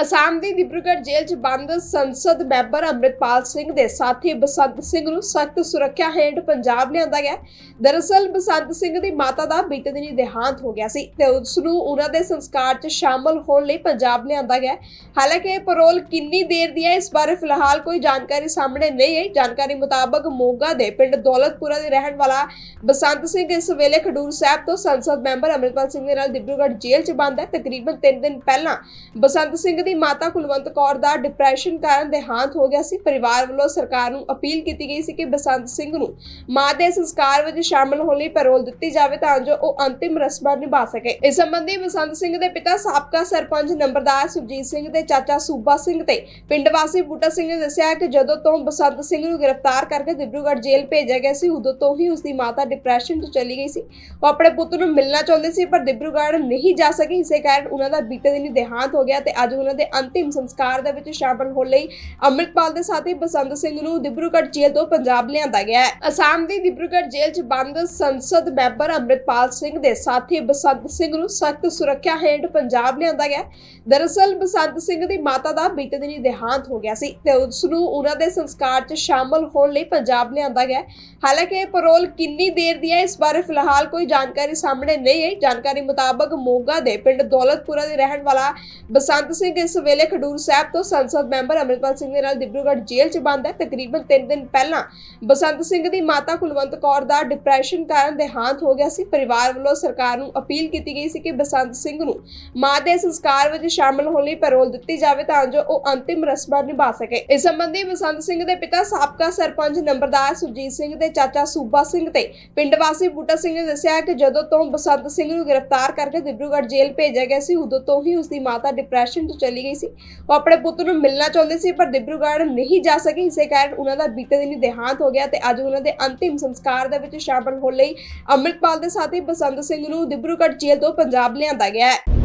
ਅਸਾਮ ਦੀ ਡਿਬਰੂਗੜ੍ਹ ਜੇਲ੍ਹ 'ਚ ਬੰਦ ਸੰਸਦ ਮੈਂਬਰ ਅੰਮ੍ਰਿਤਪਾਲ ਸਿੰਘ ਦੇ ਸਾਥੀ ਬਸੰਤ ਸਿੰਘ ਨੂੰ ਸਖਤ ਸੁਰੱਖਿਆ ਹੇਠ ਪੰਜਾਬ ਲਿਆਂਦਾ ਗਿਆ। ਦਰਅਸਲ ਬਸੰਤ ਸਿੰਘ ਦੀ ਮਾਤਾ ਦਾ ਬੀਤੇ ਦਿਨੀ ਦੇਹਾਂਤ ਹੋ ਗਿਆ ਸੀ ਤੇ ਉਸ ਨੂੰ ਉਹਨਾਂ ਦੇ ਸੰਸਕਾਰ 'ਚ ਸ਼ਾਮਲ ਹੋਣ ਲਈ ਪੰਜਾਬ ਲਿਆਂਦਾ ਗਿਆ। ਹਾਲਾਂਕਿ ਇਹ ਪੈਰੋਲ ਕਿੰਨੀ ਦੇਰ ਦੀ ਹੈ, ਇਸ ਬਾਰੇ ਫਿਲਹਾਲ ਕੋਈ ਜਾਣਕਾਰੀ ਸਾਹਮਣੇ ਨਹੀਂ ਆਈ। ਜਾਣਕਾਰੀ ਮੁਤਾਬਕ ਮੋਗਾ ਦੇ ਪਿੰਡ ਦੌਲਤਪੁਰਾ ਦੇ ਰਹਿਣ ਵਾਲਾ ਬਸੰਤ ਸਿੰਘ ਇਸ ਵੇਲੇ ਖਡੂਰ ਸਾਹਿਬ ਤੋਂ ਸੰਸਦ ਮੈਂਬਰ ਅੰਮ੍ਰਿਤਪਾਲ ਸਿੰਘ ਦੇ ਨਾਲ ਡਿਬਰੂਗੜ੍ਹ ਜੇਲ੍ਹ 'ਚ ਬੰਦ ਹੈ। ਤਕਰੀਬਨ 3 ਦਿਨ ਪਹਿਲਾਂ ਬਸੰਤ ਸਿੰਘ ਦੀ ਮਾਤਾ ਕੁਲਵੰਤ ਕੌਰ ਦਾ ਡਿਪਰੈਸ਼ਨ ਕਾਰਨ ਦੇਹਾਂਤ ਹੋ ਗਿਆ ਸੀ। ਪਰਿਵਾਰ ਵੱਲੋਂ ਸਰਕਾਰ ਨੂੰ ਅਪੀਲ ਕੀਤੀ ਗਈ ਸੀ ਕਿ ਬਸੰਤ ਸਿੰਘ ਨੂੰ ਮਾਂ ਦੇ ਸੰਸਕਾਰ ਵਿੱਚ ਸ਼ਾਮਲ ਹੋਣ ਲਈ ਪੈਰੋਲ ਦਿੱਤੀ ਜਾਵੇ ਤਾਂ ਜੋ ਉਹ ਅੰਤਿਮ ਰਸਮਾਂ ਨਿਭਾ ਸਕੇ। ਇਸ ਸੰਬੰਧੀ ਬਸੰਤ ਸਿੰਘ ਦੇ ਪਿਤਾ ਸਾਬਕਾ ਸਰਪੰਚ ਨੰਬਰਦਾਰ ਸੁਰਜੀਤ ਸਿੰਘ ਦੇ ਚਾਚਾ ਸੂਬਾ ਸਿੰਘ ਤੇ ਪਿੰਡ ਵਾਸੀ ਬੂਟਾ ਸਿੰਘ ਨੇ ਦੱਸਿਆ ਕਿ ਜਦੋਂ ਤੋਂ ਬਸੰਤ ਸਿੰਘ ਨੂੰ ਗ੍ਰਿਫਤਾਰ ਕਰਕੇ ਡਿਬਰੂਗੜ੍ਹ ਜੇਲ੍ਹ ਭੇਜਿਆ ਗਿਆ ਸੀ, ਉਦੋਂ ਤੋਂ ਹੀ ਉਸ ਦੀ ਮਾਤਾ ਡਿਪਰੈਸ਼ਨ 'ਚ ਚਲੀ ਗਈ ਸੀ। ਉਹ ਆਪਣੇ ਪੁੱਤ ਨੂੰ ਮਿਲਣਾ ਚਾਹੁੰਦੇ ਸੀ, ਪਰ ਡਿਬਰੂਗੜ੍ਹ ਨਹੀਂ ਜਾ ਸਕੀ। ਇਸੇ ਕਾਰਨ ਉਹਨਾਂ ਦਾ ਬੀਤੇ ਦਿਨੀ ਦੇਹਾਂਤ ਹੋ ਗਿਆ ਤੇ ਅੱਜ ਉਹਨਾਂ ਦੇ ਅੰਤਿਮ ਸੰਸਕਾਰ ਦੇ ਵਿੱਚ ਸ਼ਾਮਲ ਹੋਣ ਲਈ ਅੰਮ੍ਰਿਤਪਾਲ ਦੇ ਸਾਥੀ ਬਸੰਤ ਸਿੰਘ ਨੂੰ ਡਿਬਰੂਗੜ੍ਹ ਜੇਲ੍ਹ ਤੋਂ ਪੰਜਾਬ ਲਿਆਂਦਾ ਗਿਆ ਹੈ। ਅਸਾਮ ਦੀ ਡਿਬਰੂਗੜ੍ਹ ਜੇਲ੍ਹ 'ਚ ਬੰਦ ਸੰਸਦ ਮੈਂਬਰ ਅੰਮ੍ਰਿਤਪਾਲ ਸਿੰਘ ਦੇ ਸਾਥੀ ਬਸੰਤ ਸਿੰਘ ਨੂੰ ਸਖਤ ਸੁਰੱਖਿਆ ਹੇਠ ਪੰਜਾਬ ਲਿਆਂਦਾ ਗਿਆ ਦਰਅਸਲ, ਬਸੰਤ ਸਿੰਘ ਦੀ ਮਾਤਾ ਦਾ ਬੀਤੇ ਦਿਨੀ ਦੇਹਾਂਤ ਹੋ ਗਿਆ ਸੀ ਤੇ ਉਸ ਨੂੰ ਉਹਨਾਂ ਦੇ ਸੰਸਕਾਰ 'ਚ ਸ਼ਾਮਲ ਹੋਣ ਲਈ ਪੰਜਾਬ ਲਿਆਂਦਾ ਗਿਆ ਹਾਲਾਂਕਿ, ਇਹ ਪੈਰੋਲ ਕਿੰਨੀ ਦੇਰ ਦੀ ਹੈ, ਇਸ ਬਾਰੇ ਫਿਲਹਾਲ ਕੋਈ ਜਾਣਕਾਰੀ ਸਾਹਮਣੇ ਨਹੀਂ ਆਈ। ਜਾਣਕਾਰੀ ਮੁਤਾਬਕ ਮੋਗਾ ਦੇ ਪਿੰਡ ਦੌਲਤਪੁਰਾ ਦੇ ਰਹਿਣ ਵਾਲਾ ਬਸੰਤ ਸਿੰਘ ਇਸ ਵੇਲੇ ਖਡੂਰ ਸਾਹਿਬ ਤੋਂ ਸੰਸਦ ਮੈਂਬਰ ਅੰਮ੍ਰਿਤਪਾਲ ਸਿੰਘ ਦੇ ਨਾਲ ਡਿਬਰੂਗੜ੍ਹ ਜੇਲ੍ਹ 'ਚ ਬੰਦ ਹੈ। ਤਕਰੀਬਨ 3 ਦਿਨ ਪਹਿਲਾਂ ਬਸੰਤ ਸਿੰਘ ਦੀ ਮਾਤਾ ਕੁਲਵੰਤ ਕੌਰ ਦਾ ਡਿਪਰੈਸ਼ਨ ਕਾਰਨ ਦੇਹਾਂਤ ਹੋ ਗਿਆ ਸੀ। ਪਰਿਵਾਰ ਵੱਲੋਂ ਸਰਕਾਰ ਨੂੰ ਅਪੀਲ ਕੀਤੀ ਗਈ ਸੀ ਕਿ ਬਸੰਤ ਸਿੰਘ ਨੂੰ ਮਾਂ ਦੇ ਸੰਸਕਾਰ ਵਿੱਚ ਸ਼ਾਮਲ ਹੋਣ ਲਈ ਪੈਰੋਲ ਦਿੱਤੀ ਜਾਵੇ ਤਾਂ ਜੋ ਉਹ ਅੰਤਿਮ ਰਸਮਾਂ ਨਿਭਾ ਸਕੇ। ਇਸ ਸੰਬੰਧੀ ਬਸੰਤ ਸਿੰਘ ਦੇ ਪਿਤਾ ਸਾਬਕਾ ਸਰਪੰਚ ਨੰਬਰਦਾਰ ਸੁਰਜੀਤ ਸਿੰਘ ਦੇ ਚਾਚਾ ਸੂਬਾ ਸਿੰਘ ਤੇ ਪਿੰਡ ਵਾਸੀ ਬੂਟਾ ਸਿੰਘ ਨੇ ਦੱਸਿਆ ਕਿ ਜਦੋਂ ਤੋਂ ਬਸੰਤ ਸਿੰਘ ਨੂੰ ਗ੍ਰਿਫਤਾਰ ਕਰਕੇ ਡਿਬਰੂਗੜ੍ਹ ਜੇਲ੍ਹ ਭੇਜਿਆ ਗਿਆ ਸੀ, ਉਦੋਂ ਤੋਂ ਹੀ ਉਸ ਦੀ ਮਾਤਾ ਡਿਪਰੈਸ਼ਨ 'ਚ ਚਲੀ ਗਈ ਸੀ। ਉਹ ਆਪਣੇ ਪੁੱਤ ਨੂੰ ਮਿਲਣਾ ਚਾਹੁੰਦੇ ਸੀ, ਪਰ ਡਿਬਰੂਗੜ੍ਹ ਨਹੀਂ ਜਾ ਸਕੇ। ਇਸੇ ਕਾਰਨ ਉਹਨਾਂ ਦਾ ਬੀਤੇ ਦਿਨੀ ਦੇਹਾਂਤ ਹੋ ਗਿਆ ਤੇ ਅੱਜ ਉਹਨਾਂ ਦੇ ਅੰਤਿਮ ਸੰਸਕਾਰ ਦੇ ਵਿੱਚ ਸ਼ਾਮਲ ਹੋਣ ਲਈ ਅੰਮ੍ਰਿਤਪਾਲ ਦੇ ਸਾਥੀ ਬਸੰਤ ਸਿੰਘ ਨੂੰ ਡਿਬਰੂਗੜ੍ਹ ਜੇਲ੍ਹ ਤੋਂ ਪੰਜਾਬ ਲਿਆਂਦਾ ਗਿਆ ਹੈ।